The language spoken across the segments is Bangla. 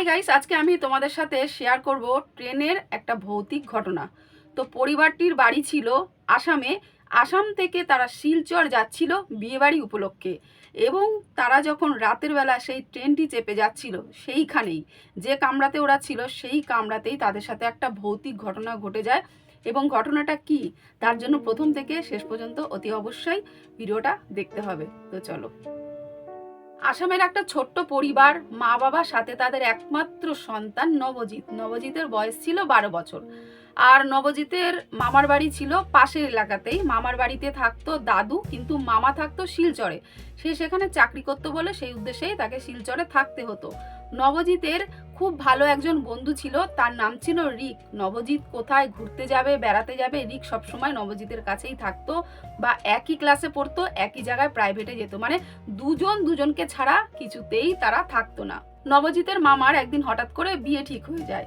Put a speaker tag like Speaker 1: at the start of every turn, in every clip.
Speaker 1: হাই গাইস আজকে আমি তোমাদের সাথে শেয়ার করব ট্রেনের একটা ভৌতিক ঘটনা। তো পরিবারটির বাড়ি ছিল আসামে। আসাম থেকে তারা শিলচর যাচ্ছিল বিয়েবাড়ি উপলক্ষে। এবং তারা যখন রাতের বেলা সেই ট্রেনটি চেপে যাচ্ছিল সেইখানেই, যে কামরাতে ওরা ছিল সেই কামরাতেই তাদের সাথে একটা ভৌতিক ঘটনা ঘটে যায়। এবং ঘটনাটা কি? তার জন্য প্রথম থেকে শেষ পর্যন্ত অতি অবশ্যই ভিডিওটা দেখতে হবে। তো চলো। আসামের একটা ছোট্ট পরিবার মা বাবার সাথে তাদের একমাত্র সন্তান নবজিৎ। নবজিতের বয়স ছিল বারো বছর। আর নবজিতের মামার বাড়ি ছিল পাশের এলাকাতেই। মামার বাড়িতে থাকতো দাদু, কিন্তু মামা থাকতো শিলচরে। সে সেখানে চাকরি করতো বলে সেই উদ্দেশ্যেই তাকে শিলচরে থাকতে হতো। নবজিতের খুব ভালো একজন বন্ধু ছিল, তার নাম ছিল রিক। নবজিৎ কোথায় ঘুরতে যাবে, বেড়াতে যাবে? রিক সবসময় নবজিতের কাছেই থাকতো বা একই ক্লাসে পড়তো, একই জায়গায় প্রাইভেটে যেত। মানে দুজন দুজনকে ছাড়া কিছুতেই তারা থাকতো না। নবজিতের মামার একদিন হঠাৎ করে বিয়ে ঠিক হয়ে যায়।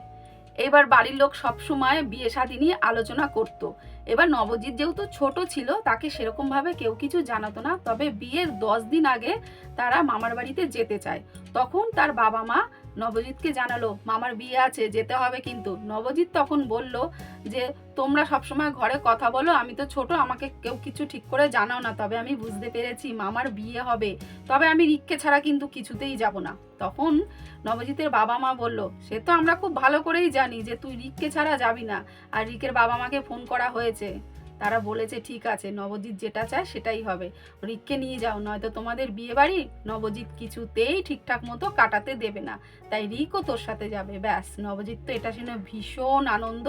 Speaker 1: এবার বাড়ির লোক সবসময় বিয়ে শাদী নিয়ে আলোচনা করত। এবার নবজিৎ যেহেতু ছোট ছিল, তাকে সেরকমভাবে কেউ কিছু জানাতো না। তবে বিয়ের দশ দিন আগে তারা মামার বাড়িতে যেতে চায়। তখন তার বাবা মা নবজিৎকে জানালো, মামার বিয়ে আছে, যেতে হবে কিন্তু। নবজিৎ তখন বলল যে, তোমরা সবসময় ঘরে কথা বলো, আমি তো ছোট, আমাকে কেউ কিছু ঠিক করে জানাও না। তবে আমি বুঝতে পেরেছি মামার বিয়ে হবে। তবে আমি রিক্কে ছাড়া কিন্তু কিছুতেই যাব না। তখন নবজিতের বাবা মা বলল, সে তো আমরা খুব ভালো করেই জানি যে, তুই রিক্কে ছাড়া যাবি না। আর রিকের বাবা মাকে ফোন করা হয়েছে। তারা বলেছে, ঠিক আছে, নবজিৎ যেটা চায় সেটাই হবে। রিককে নিয়ে যাও, নয়তো তোমাদের বিয়ে বাড়ি নবজিৎ কিছুতেই ঠিকঠাক মতো কাটাতে দেবে না। তাই রিকও তোর সাথে যাবে। ব্যাস, নবজিৎ তো এটা শুনে ভীষণ আনন্দ।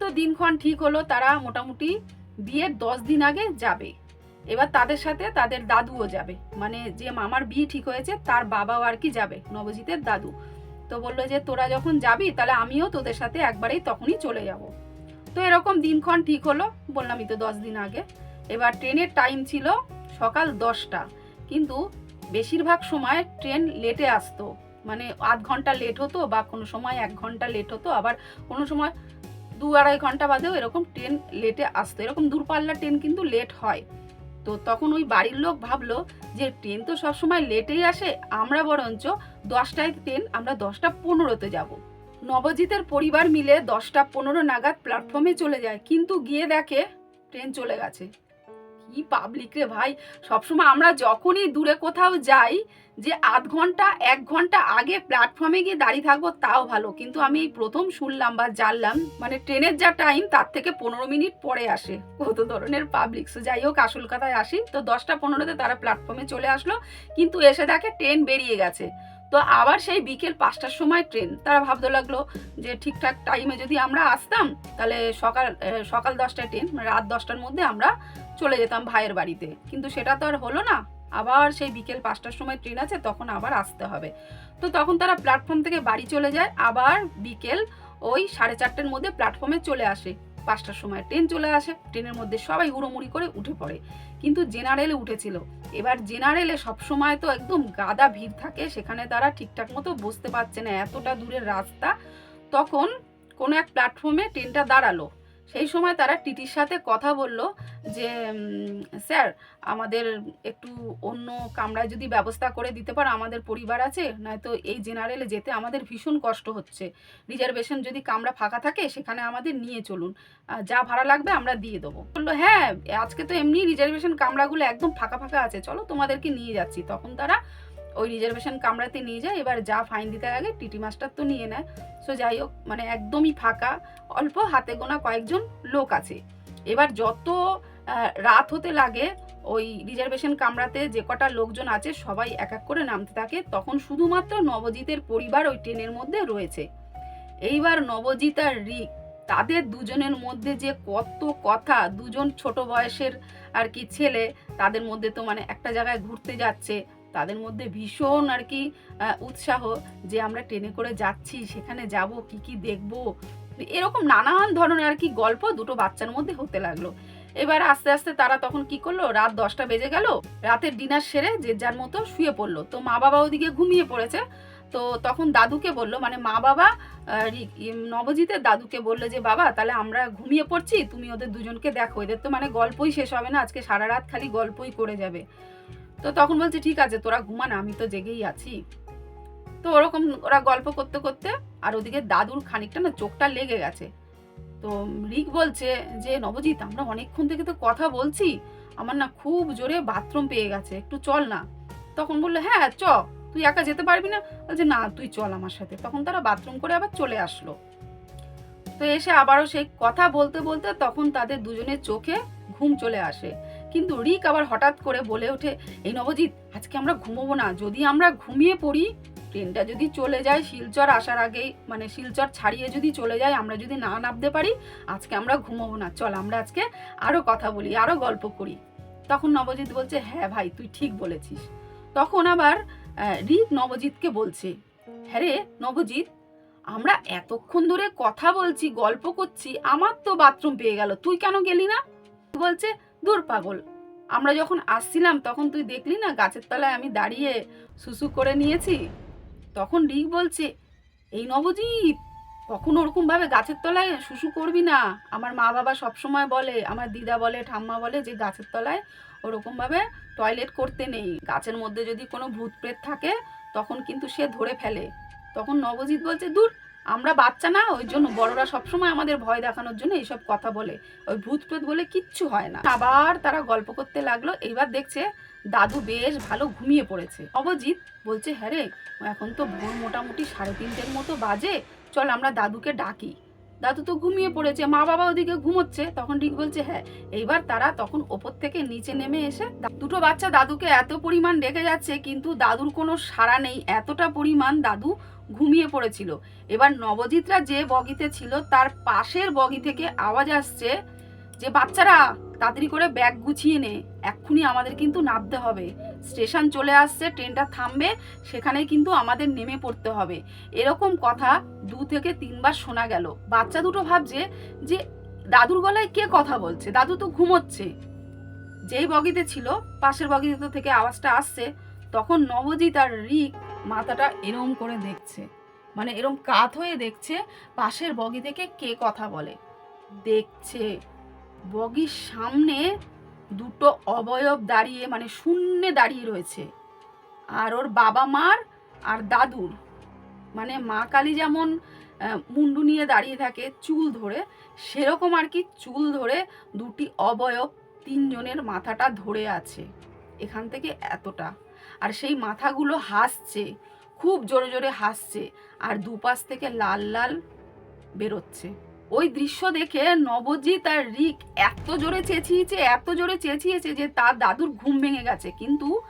Speaker 1: তো দিনক্ষণ ঠিক হলো, তারা মোটামুটি বিয়ের দশ দিন আগে যাবে। এবার তাদের সাথে তাদের দাদুও যাবে। মানে যে মামার বিয়ে ঠিক হয়েছে, তার বাবাও আর কি যাবে, নবজিতের দাদু। তো বলল যে, তোরা যখন যাবি, তাহলে আমিও তোদের সাথে একবারেই তখনই চলে যাব। তো এরকম দিনক্ষণ ঠিক হলো বললামই তো দশ দিন আগে। এবার ট্রেনের টাইম ছিল সকাল দশটা। কিন্তু বেশিরভাগ সময় ট্রেন লেটে আসতো। মানে আধ ঘণ্টা লেট হতো বা কোনো সময় এক ঘণ্টা লেট হতো, আবার কোনো সময় দু আড়াই ঘণ্টা বাদেও এরকম ট্রেন লেটে আসতো। এরকম দূরপাল্লার ট্রেন কিন্তু লেট হয়। তো তখন ওই বাড়ির লোক ভাবলো যে ট্রেন তো সবসময় লেটেই আসে, আমরা বরঞ্চ দশটায় ট্রেন, আমরা দশটা পনেরোতে যাব। নবজিতের পরিবার মিলে দশটা পনেরো নাগাদ প্ল্যাটফর্মে চলে যায়, কিন্তু গিয়ে দেখে ট্রেন চলে গেছে। কি পাবলিক রে ভাই? সবসময় আমরা যখনই দূরে কোথাও যাই, যে আধ ঘণ্টা, এক ঘণ্টা আগে প্ল্যাটফর্মে গিয়ে দাঁড়িয়ে থাকব তাও ভালো। কিন্তু আমি এই প্রথম শুনলাম বা জানলাম মানে ট্রেনের যা টাইম তার থেকে পনেরো মিনিট পরে আসে। কত ধরনের পাবলিক সো যাই হোক, আসল কথায় আসি। তো দশটা পনেরোতে তারা প্ল্যাটফর্মে চলে আসলো, কিন্তু এসে দেখে ট্রেন বেরিয়ে গেছে। তো আবার সেই বিকেল পাঁচটার সময় ট্রেন। তারা ভাবতে লাগল যে ঠিকঠাক টাইমে যদি আমরা আসতাম, তাহলে সকাল সকাল দশটায় ট্রেন মানে রাত দশটার মধ্যে আমরা চলে যেতাম ভাইয়ের বাড়িতে। কিন্তু সেটা তো আর হলো না। আবার সেই বিকেল পাঁচটার সময় ট্রেন আছে, তখন আবার আসতে হবে। তো তখন তারা প্ল্যাটফর্ম থেকে বাড়ি চলে যায়, আবার বিকেল ওই সাড়ে চারটের মধ্যে প্ল্যাটফর্মে চলে আসে। পাঁচটার সময় ট্রেন চলে আসে, ট্রেনের মধ্যে সবাই উড়োমুড়ি করে উঠে পড়ে। কিন্তু জেনারেলে উঠেছিল। এবার জেনারেলে সবসময় তো একদম গাদা ভিড় থাকে, সেখানে তারা ঠিকঠাক মতো বসতে পারছে না। এতটা দূরের রাস্তা, তখন কোনো এক প্ল্যাটফর্মে ট্রেনটা দাঁড়াল। সেই সময় তারা টিটির সাথে কথা বলল যে স্যার, আমাদের একটু অন্য কামরায় যদি ব্যবস্থা করে দিতে পারো, আমাদের পরিবার আছে, নয়তো এই জেনারেলে যেতে আমাদের ভীষণ কষ্ট হচ্ছে। রিজার্ভেশন যদি কামরা ফাঁকা থাকে, সেখানে আমাদের নিয়ে চলুন। যা ভাড়া লাগবে আমরা দিয়ে দেবো। বলল হ্যাঁ আজকে তো এমনি রিজার্ভেশন কামরাগুলো একদম ফাঁকা ফাঁকা আছে। চলো তোমাদেরকে নিয়ে যাচ্ছি। তখন তারা ওই রিজার্ভেশন কামরাতে নিয়ে যায়, এবার যা ফাইন দিতে লাগে টিটি মাস্টার তো নিয়ে নেয়। সো যাই হোক মানে একদমই ফাঁকা, অল্প হাতে গোনা কয়েকজন লোক আছে। এবার যত রাত হতে লাগে, ওই রিজার্ভেশন কামরাতে যে কটা লোকজন আছে, সবাই এক এক করে নামতে থাকে। তখন শুধুমাত্র নবজিতের পরিবার ওই ট্রেনের মধ্যে রয়েছে। এইবার নবজিৎ আর রিক, তাদের দুজনের মধ্যে যে কত কথা, দুজন ছোট বয়সের আর কি ছেলে, তাদের মধ্যে তো মানে একটা জায়গায় ঘুরতে যাচ্ছে তাদের মধ্যে ভীষণ আর কি উৎসাহ যে আমরা ট্রেনে করে যাচ্ছি, সেখানে যাব, কি কি দেখব। এরকম নানান ধরনের আর কি গল্প দুটো বাচ্চার মধ্যে হতে লাগল। এবার আস্তে আস্তে তারা তখন কি করল, রাত দশটা বেজে গেল, রাতের ডিনার সেরে যে যার মতো শুয়ে পড়ল। তো মা বাবা ওদিকে ঘুমিয়ে পড়েছে। তো তখন দাদুকে বলল মানে মা বাবা নবজিতের দাদুকে বলল যে, বাবা, তাহলে আমরা ঘুমিয়ে পড়ছি, তুমি ওদের দুজনকে দেখো। এদের তো মানে গল্পই শেষ হবে না, আজকে সারা রাত খালি গল্পই করে যাবে। তো তখন বলছে, ঠিক আছে, তোরা ঘুমা না, আমি তো জেগেই আছি। তো ওরকম ওরা গল্প করতে করতে আর ওদিকে দাদুর খানিকটা না চোখটা লেগে গেছে। তো রিক বলছে যে, নবজিৎ, আমরা অনেকক্ষণ থেকে তো কথা বলছি, আমার না খুব জোরে বাথরুম পেয়ে গেছে, একটু চল না। তখন বলল হ্যাঁ চ, তুই একা যেতে পারবি না? বলছে, না, তুই চল আমার সাথে। তখন তারা বাথরুম করে আবার চলে আসলো। তো এসে আবারও সেই কথা বলতে বলতে তখন তাদের দুজনের চোখে ঘুম চলে আসে। কিন্তু রিক আবার হঠাৎ করে বলে ওঠে, এই নবজিৎ, আজকে আমরা ঘুমোবো না। যদি আমরা ঘুমিয়ে পড়ি, ট্রেনটা যদি চলে যায়, শিলচর আসার আগেই মানে শিলচর ছাড়িয়ে যদি চলে যায়, আমরা যদি না নামতে পারি, আজকে আমরা ঘুমোবো না। চল, আমরা আজকে আরও কথা বলি, আরও গল্প করি। তখন নবজিৎ বলছে হ্যাঁ ভাই, তুই ঠিক বলেছিস। তখন আবার রিক নবজিৎকে বলছে হ্যাঁ রে নবজিৎ, আমরা এতক্ষণ ধরে কথা বলছি, গল্প করছি, আমার তো বাথরুম পেয়ে গেল, তুই কেন গেলি না? বলছে দূর পাগল। আমরা যখন আসছিলাম, তখন তুই দেখলি না গাছের তলায় আমি দাঁড়িয়ে সুসু করে নিয়েছি? তখন রিক বলছে, এই নবজিৎ, কখনো ওরকম ভাবে গাছের তলায় শুশু করবি না? আমার মা বাবা সবসময় বলে, আমার দিদা বলে, ঠাম্মা বলে যে গাছের তলায় ওরকম ভাবে টয়লেট করতে নেই। গাছের মধ্যে যদি কোনো ভূত প্রেত থাকে, তখন কিন্তু সে ধরে ফেলে। তখন নবজিৎ বলছে, দূর আমরা বাচ্চা না, ওই জন্য বড়রা সবসময় আমাদের ভয় দেখানোর জন্য এইসব কথা বলে। ওই ভূত প্রেত বলে কিচ্ছু হয় না। আবার তারা গল্প করতে লাগল, এইবার দেখছে দাদু বেশ ভালো ঘুমিয়ে পড়েছে। অবজিৎ বলছে হ্যাঁ রে, এখন তো ভোর মোটামুটি সাড়ে তিনটের মতো বাজে। চল আমরা দাদুকে ডাকি। দাদু তো ঘুমিয়ে পড়েছে, মা বাবা ওদিকে ঘুমোচ্ছে, তখন ঠিক বলছে হ্যাঁ এইবার তারা তখন ওপর থেকে নিচে নেমে এসে দুটো বাচ্চা দাদুকে এত পরিমাণ ডেকে যাচ্ছে, কিন্তু দাদুর কোনো সাড়া নেই, এতটা পরিমাণ দাদু ঘুমিয়ে পড়েছিল। এবার নবজিৎরা যে বগিতে ছিল, তার পাশের বগি থেকে আওয়াজ আসছে যে, বাচ্চারা, তাড়াতাড়ি করে ব্যাগ গুছিয়ে নে, এক্ষুনি আমাদের কিন্তু নামতে হবে। স্টেশন চলে আসছে, ট্রেনটা থামবে সেখানে কিন্তু আমাদের নেমে পড়তে হবে। এরকম কথা দু থেকে তিনবার শোনা গেল। বাচ্চা দুটো ভাবছে যে, দাদুর গলায় কে কথা বলছে? দাদু তো ঘুমোচ্ছে। যেই বগিতে ছিল, পাশের বগিতে থেকে আওয়াজটা আসছে, তখন নবজিৎ আর রিক মাথাটা এরম করে দেখছে। মানে এরম কাত হয়ে দেখছে পাশের বগি থেকে কে কথা বলে। দেখছে বগির সামনে দুটো অবয়ব দাঁড়িয়ে মানে শূন্যে দাঁড়িয়ে রয়েছে। আর ওর বাবা মার আর দাদুর। মানে মা কালী যেমন মুন্ডু নিয়ে দাঁড়িয়ে থাকে চুল ধরে, সেরকম আর কি চুল ধরে দুটি অবয়ব তিনজনের মাথাটা ধরে আছে, এখান থেকে এতটা। আর সেই মাথাগুলো হাসছে, খুব জোরে জোরে হাসছে, আর দুপাশ থেকে লাল লাল বেরোচ্ছে। ওই দৃশ্য দেখে নবজিৎ আর রিক এত জোরে চেঁচিয়েছে, এত জোরে চেঁচিয়েছে যে তার দাদুর ঘুম ভেঙে গেছে। কিন্তু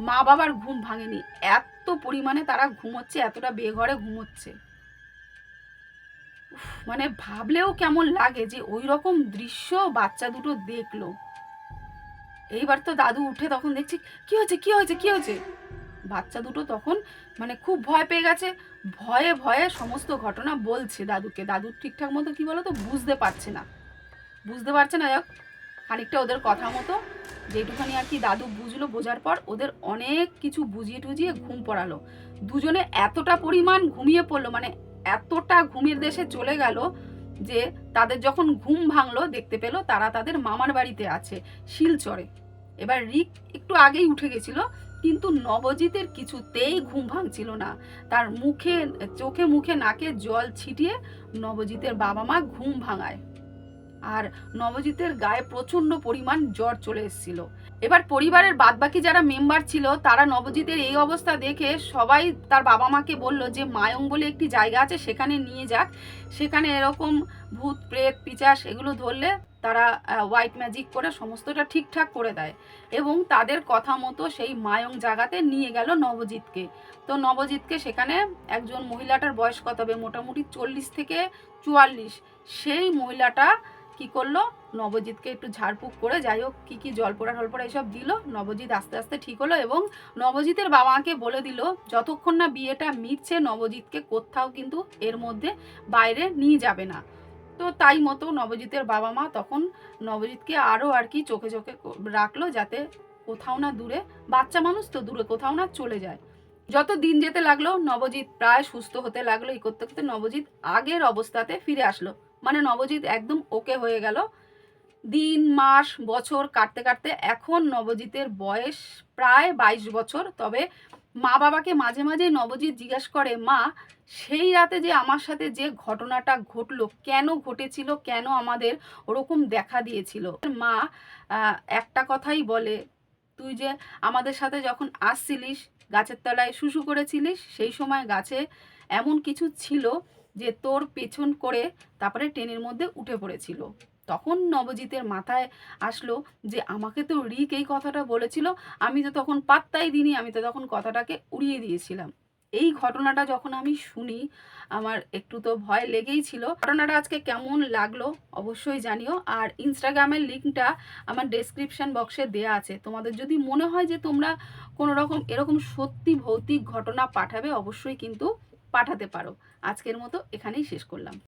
Speaker 1: মা বাবার ঘুম ভাঙেনি। এত পরিমাণে তারা ঘুমোচ্ছে, এতটা বেঘরে ঘুমোচ্ছে। মানে ভাবলেও কেমন লাগে যে ওই রকম দৃশ্য বাচ্চা দুটো দেখল। এইবার তো দাদু উঠে তখন দেখছি, কি হয়েছে? কি হয়েছে? কি হয়েছে? বাচ্চা দুটো তখন মানে খুব ভয় পেয়ে গেছে। ভয়ে ভয়ে সমস্ত ঘটনা বলছে দাদুকে। দাদু ঠিকঠাক মতো কি বলো তো বুঝতে পারছে না। বুঝতে পারছে না যাক খানিকটা ওদের কথা মতো যেটুখানি আর কি দাদু বুঝলো বোঝার পর ওদের অনেক কিছু বুঝিয়ে টুজিয়ে ঘুম পড়ালো। দুজনে এতটা পরিমাণ ঘুমিয়ে পড়ল মানে এতটা ঘুমের দেশে চলে গেল যে তাদের যখন ঘুম ভাঙলো দেখতে পেল তারা তাদের মামার বাড়িতে আছে শিলচরে। এবার রিক একটু আগেই উঠে গেছিল কিন্তু নবজিতের কিছুতেই ঘুম ভাঙছিল না। তার মুখে, চোখে মুখে নাকে জল ছিটিয়ে নবজিতের বাবা মা ঘুম ভাঙায়। আর নবজিতের গায়ে প্রচণ্ড পরিমাণ জ্বর চলে এসেছিল। এবার পরিবারের বাদবাকি যারা মেম্বার ছিল, তারা নবজিতের এই অবস্থা দেখে সবাই তার বাবা মাকে বলল যে, মায়ং বলে একটি জায়গা আছে, সেখানে নিয়ে যাক। সেখানে এরকম ভূত, প্রেত, পিচাস এগুলো ধরলে তারা হোয়াইট ম্যাজিক করে সমস্তটা ঠিকঠাক করে দেয় এবং তাদের কথা মতো সেই মায়ং জায়গাতে নিয়ে গেল নবজিৎকে। তো নবজিৎকে সেখানে একজন মহিলাটার বয়স কত হবে? মোটামুটি চল্লিশ থেকে চুয়াল্লিশ। সেই মহিলাটা কি করল? নবজিৎকে একটু ঝাড়ফুঁক করে যাই হোক, কী কী জলপোড়া টলপোড়া এসব দিল। নবজিৎ আস্তে আস্তে ঠিক হলো এবং নবজিতের বাবা মাকে বলে দিল, যতক্ষণ না বিয়েটা মিটছে, নবজিৎকে কোথাও কিন্তু এর মধ্যে বাইরে নিয়ে যাবে না। তো তাই মতো নবজিতের বাবা মা তখন নবজিৎকে আরও আর কি চোখে চোখে রাখল যাতে কোথাও না দূরে, বাচ্চা মানুষ তো দূরে, কোথাও না চলে যায়। যত দিন যেতে লাগল, নবজিৎ প্রায় সুস্থ হতে লাগল, এই করতে করতে নবজিৎ আগের অবস্থাতে ফিরে আসলো। মানে নবজিৎ একদম ওকে হয়ে গেল। দিন, মাস, বছর কাটতে কাটতে এখন নবজিতের বয়স প্রায় বাইশ বছর, তবে মা বাবাকে মাঝে মাঝে নবজিৎ জিজ্ঞেস করে, মা, সেই রাতে যে আমার সাথে যে ঘটনাটা ঘটলো, কেন ঘটেছিল, কেন আমাদের ওরকম দেখা দিয়েছিল? মা একটা কথাই বলে, তুই যে আমাদের সাথে যখন আসছিলিস, গাছের তলায় শুশু করেছিলিস, সেই সময় গাছে এমন কিছু ছিল যে তোর পেছন করে তারপরে ট্রেনের মধ্যে উঠে পড়েছিল। তখন নবজিতের মাথায় আসলো যে, আমাকে তো রিক এই কথাটা বলেছিল, আমি তো তখন পাত্তাই দিইনি, আমি তো তখন কথাটাকে উড়িয়ে দিয়েছিলাম। এই ঘটনাটা যখন আমি শুনি, আমার একটু তো ভয় লেগেই ছিল। ঘটনাটা আজকে কেমন লাগল অবশ্যই জানিও। আর ইনস্টাগ্রামের লিঙ্কটা আমার ডেসক্রিপশন বক্সে দেয়া আছে। তোমাদের যদি মনে হয় যে, তোমরা কোনো রকম এরকম সত্যি ভৌতিক ঘটনা পাঠাবে, অবশ্যই কিন্তু পাঠাতে পারো। আজকের মতো এখানেই শেষ করলাম।